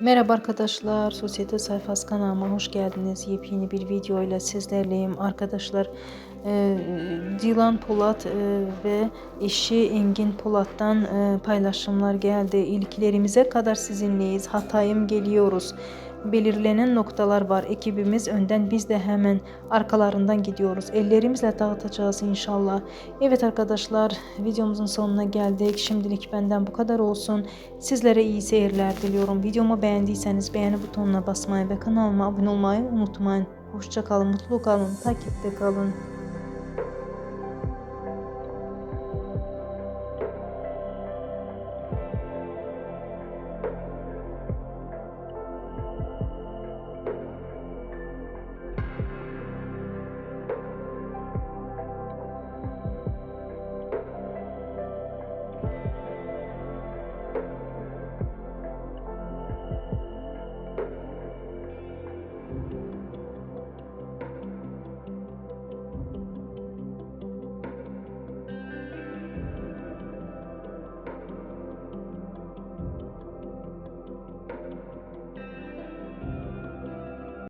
Merhaba arkadaşlar, Sosyete Sayfası kanalıma hoş geldiniz. Yepyeni bir video ile sizlerleyim. Arkadaşlar, e, Dilan Polat e, ve eşi Engin Polat'tan e, paylaşımlar geldi. İlklerimize kadar sizinleyiz. Hatayım geliyoruz belirlenen noktalar var. Ekibimiz önden biz de hemen arkalarından gidiyoruz. Ellerimizle dağıtacağız inşallah. Evet arkadaşlar videomuzun sonuna geldik. Şimdilik benden bu kadar olsun. Sizlere iyi seyirler diliyorum. Videomu beğendiyseniz beğeni butonuna basmayı ve kanalıma abone olmayı unutmayın. Hoşçakalın, mutlu kalın, takipte kalın.